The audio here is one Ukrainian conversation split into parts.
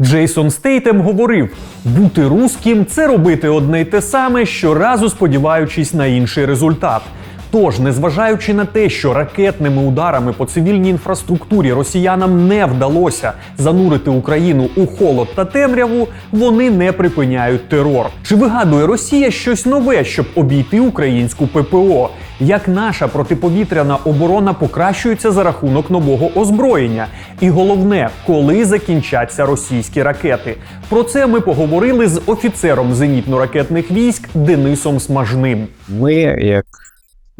Джейсон Стейтем говорив: бути русським це робити одне й те саме, щоразу сподіваючись на інший результат. Тож, незважаючи на те, що ракетними ударами по цивільній інфраструктурі росіянам не вдалося занурити Україну у холод та темряву, вони не припиняють терор. Чи вигадує Росія щось нове, щоб обійти українську ППО? Як наша протиповітряна оборона покращується за рахунок нового озброєння? І головне, коли закінчаться російські ракети? Про це ми поговорили з офіцером зенітно-ракетних військ Денисом Смажним. Ми, як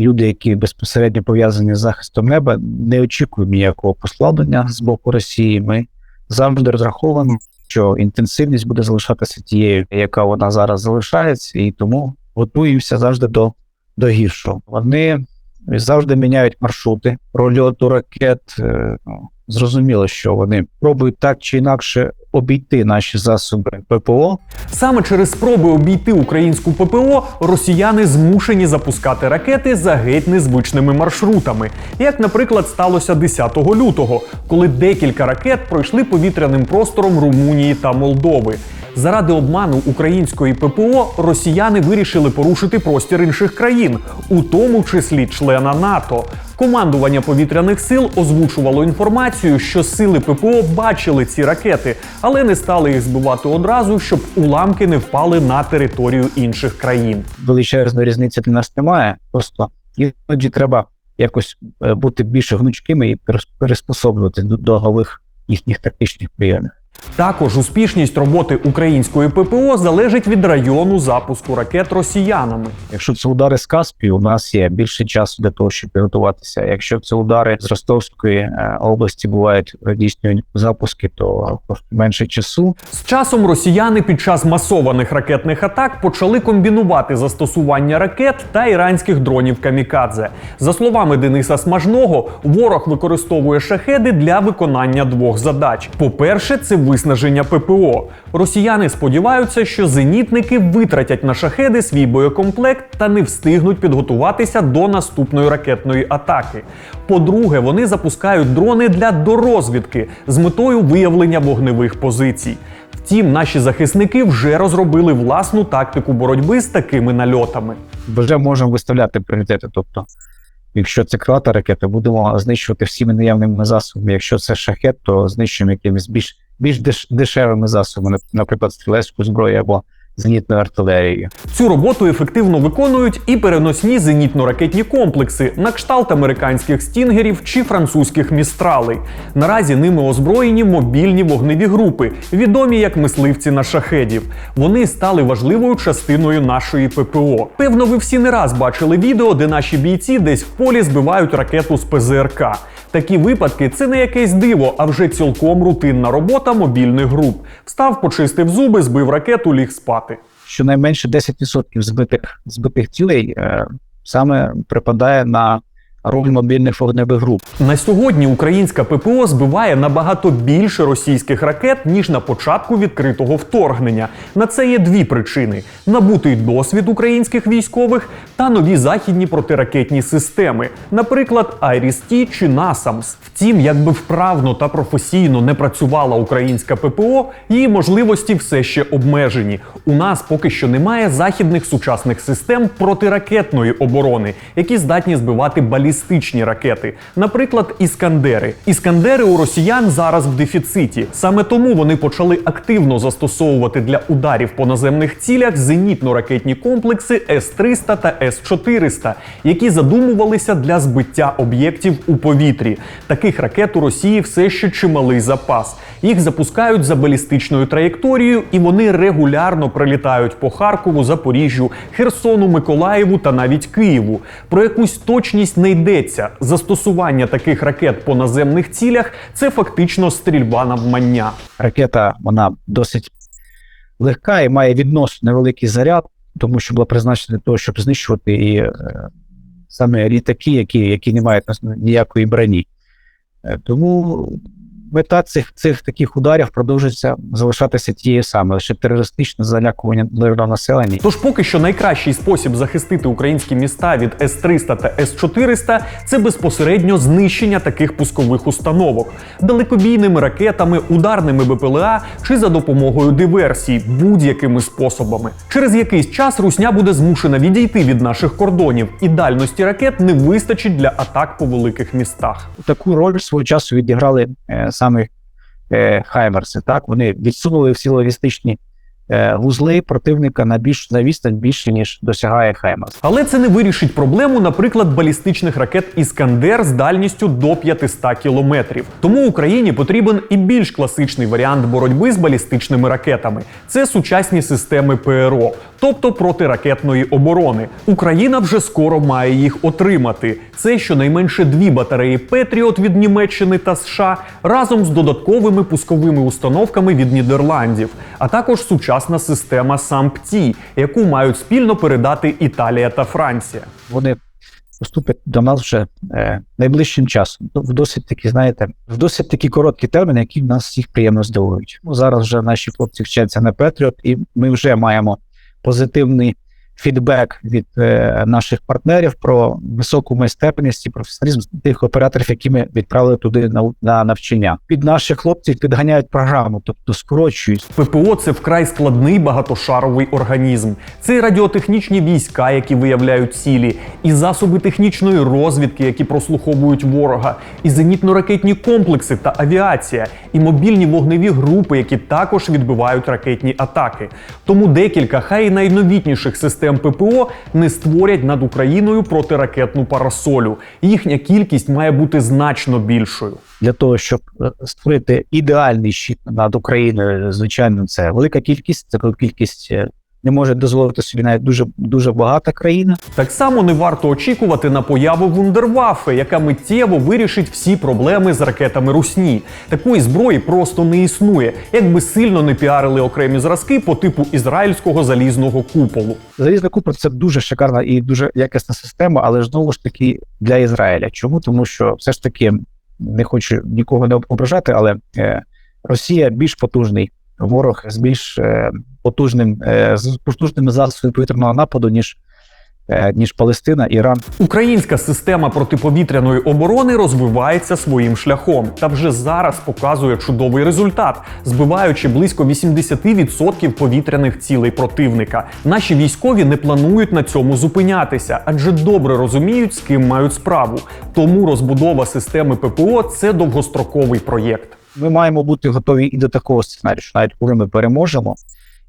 люди, які безпосередньо пов'язані з захистом неба, не очікуємо ніякого послаблення з боку Росії. Ми завжди розраховуємо, що інтенсивність буде залишатися тією, яка вона зараз залишається, і тому готуємося завжди до, до гіршого. Вони завжди міняють маршрути прольоту ракет. Зрозуміло, що вони пробують так чи інакше обійти наші засоби ППО, Саме через спроби обійти українську ППО росіяни змушені запускати ракети за геть незвичними маршрутами, як, наприклад, сталося 10 лютого, коли декілька ракет пройшли повітряним простором Румунії та Молдови. Заради обману української ППО росіяни вирішили порушити простір інших країн, у тому числі члена НАТО. Командування повітряних сил озвучувало інформацію, що сили ППО бачили ці ракети, але не стали їх збивати одразу, щоб уламки не впали на територію інших країн. величезної різниці для нас немає. Просто іноді треба якось е, бути більш гнучкими і перес- переспособлювати до нових їхніх тактичних прийомів. Також успішність роботи української ППО залежить від району запуску ракет росіянами. Якщо це удари з Каспію, у нас є більше часу для того, щоб підготуватися. Якщо це удари з Ростовської е, області бувають дійсні запуски, то менше часу. З часом росіяни під час масованих ракетних атак почали комбінувати застосування ракет та іранських дронів камікадзе. За словами Дениса Смажного, ворог використовує шахеди для виконання двох задач: по-перше, це виснаження ППО. Росіяни сподіваються, що зенітники витратять на шахеди свій боєкомплект та не встигнуть підготуватися до наступної ракетної атаки. По-друге, вони запускають дрони для дорозвідки з метою виявлення вогневих позицій. Втім, наші захисники вже розробили власну тактику боротьби з такими нальотами. Вже можемо виставляти пріоритети. Тобто, якщо це крилата ракета, будемо знищувати всіми наявними засобами. Якщо це шахет, то знищуємо якимись більш більш деш- дешевими засобами, наприклад, стрілецьку зброю або зенітною артилерією. Цю роботу ефективно виконують і переносні зенітно-ракетні комплекси на кшталт американських стінгерів чи французьких містралей. Наразі ними озброєні мобільні вогневі групи, відомі як мисливці на шахедів. Вони стали важливою частиною нашої ППО. Певно, ви всі не раз бачили відео, де наші бійці десь в полі збивають ракету з ПЗРК. Такі випадки це не якесь диво, а вже цілком рутинна робота мобільних груп. Встав, почистив зуби, збив ракету, ліг спати. Щонайменше 10% збитих збитих цілей е, саме припадає на роль мобільних вогневих груп. На сьогодні українська ППО збиває набагато більше російських ракет ніж на початку відкритого вторгнення. На це є дві причини: набутий досвід українських військових та нові західні протиракетні системи, наприклад, Айріс-Ті чи Насамс. Втім, якби вправно та професійно не працювала українська ППО, її можливості все ще обмежені. У нас поки що немає західних сучасних систем протиракетної оборони, які здатні збивати балістичні ракети, наприклад, іскандери. Іскандери у росіян зараз в дефіциті. Саме тому вони почали активно застосовувати для ударів по наземних цілях зенітно-ракетні комплекси С-300 та С-400, які задумувалися для збиття об'єктів у повітрі. Таких ракет у Росії все ще чималий запас. Їх запускають за балістичною траєкторією, і вони регулярно прилітають по Харкову, Запоріжжю, Херсону, Миколаєву та навіть Києву. Про якусь точність не йдеться. Застосування таких ракет по наземних цілях це фактично стрільба навмання. Ракета вона досить легка і має відносно невеликий заряд, тому що була призначена для того, щоб знищувати і е, саме літаки, які, які не мають ніякої броні. Е, Тому мета цих, цих таких ударів продовжується залишатися тією самою, лише терористичне залякування мирного населення. Тож поки що найкращий спосіб захистити українські міста від С-300 та С-400 – це безпосередньо знищення таких пускових установок далекобійними ракетами, ударними БПЛА чи за допомогою диверсій будь-якими способами. Через якийсь час Русня буде змушена відійти від наших кордонів, і дальності ракет не вистачить для атак по великих містах. Таку роль свого часу відіграли е, саме е, Хаймерси. Так вони відсунули всі логістичні е, вузли противника на більш на відстань більше ніж досягає Хаймерс. Але це не вирішить проблему, наприклад, балістичних ракет Іскандер з дальністю до 500 кілометрів. Тому Україні потрібен і більш класичний варіант боротьби з балістичними ракетами. Це сучасні системи ПРО, тобто протиракетної оборони. Україна вже скоро має їх отримати. Це щонайменше дві батареї Петріот від Німеччини та США разом з додатковими пусковими установками від Нідерландів, а також сучасна система САМПТІ, яку мають спільно передати Італія та Франція. Вони поступлять до нас вже е, найближчим часом. Ну, В досить такі, знаєте, в досить такі короткі терміни, які нас всіх приємно здивують. Ну, зараз вже наші хлопці вчаться на Петріот, і ми вже маємо позитивний фідбек від е, наших партнерів про високу майстерність і професіоналізм тих операторів, які ми відправили туди на, на навчання. Під наших хлопців підганяють програму, тобто скорочують ППО це вкрай складний багатошаровий організм. Це радіотехнічні війська, які виявляють цілі, і засоби технічної розвідки, які прослуховують ворога, і зенітно-ракетні комплекси та авіація, і мобільні вогневі групи, які також відбивають ракетні атаки. Тому декілька хай найновітніших систем ППО не створять над Україною протиракетну парасолю. Їхня кількість має бути значно більшою. для того, щоб е, створити ідеальний щит над Україною, звичайно, це велика кількість. це кількість е, не може дозволити собі навіть дуже дуже багата країна. Так само не варто очікувати на появу вундерваффе, яка миттєво вирішить всі проблеми з ракетами Русні. Такої зброї просто не існує, якби сильно не піарили окремі зразки по типу ізраїльського залізного куполу. Залізна купа це дуже шикарна і дуже якісна система, але ж знову ж таки для Ізраїля. Чому? Тому що все ж таки не хочу нікого не ображати, але е, Росія більш потужний ворог з більш е, потужним е, з потужними засобами повітряного нападу, ніж, е, ніж Палестина, Іран. Українська система протиповітряної оборони розвивається своїм шляхом та вже зараз показує чудовий результат, збиваючи близько 80% повітряних цілей противника. Наші військові не планують на цьому зупинятися, адже добре розуміють, з ким мають справу. Тому розбудова системи ППО це довгостроковий проєкт. Ми маємо бути готові і до такого сценарію, що навіть коли ми переможемо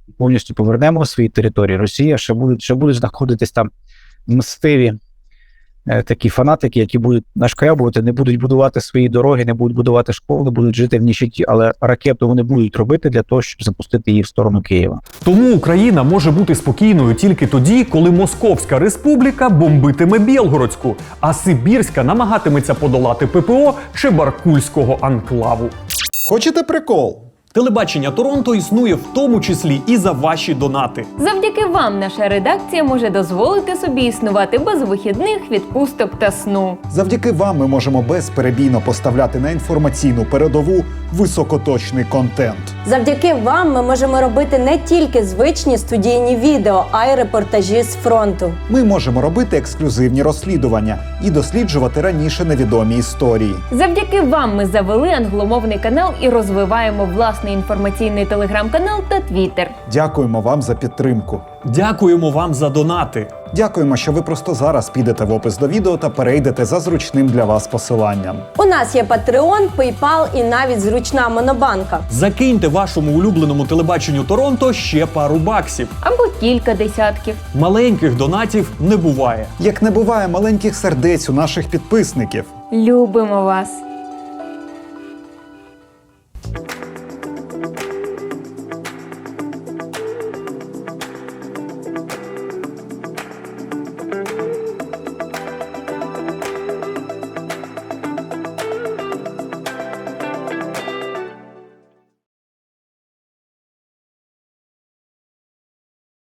і повністю повернемо свої території, Росія ще будуть, ще будуть знаходитись там мстиві е, такі фанатики, які будуть нашкрябувати, не будуть будувати свої дороги, не будуть будувати школи, будуть жити в ніщиті, але ракету вони будуть робити для того, щоб запустити її в сторону Києва. Тому Україна може бути спокійною тільки тоді, коли Московська республіка бомбитиме Білгородську, а Сибірська намагатиметься подолати ППО Чебаркульського анклаву. Хочете прикол? Телебачення Торонто існує в тому числі і за ваші донати. Завдяки вам наша редакція може дозволити собі існувати без вихідних, відпусток та сну. Завдяки вам ми можемо безперебійно поставляти на інформаційну передову високоточний контент. Завдяки вам ми можемо робити не тільки звичні студійні відео, а й репортажі з фронту. Ми можемо робити ексклюзивні розслідування і досліджувати раніше невідомі історії. Завдяки вам ми завели англомовний канал і розвиваємо власний інформаційний телеграм-канал та твіттер. Дякуємо вам за підтримку. Дякуємо вам за донати. Дякуємо, що ви просто зараз підете в опис до відео та перейдете за зручним для вас посиланням. У нас є Patreon, PayPal і навіть зручна монобанка. Закиньте вашому улюбленому телебаченню Торонто ще пару баксів. Або кілька десятків. Маленьких донатів не буває. Як не буває маленьких сердець у наших підписників. Любимо вас!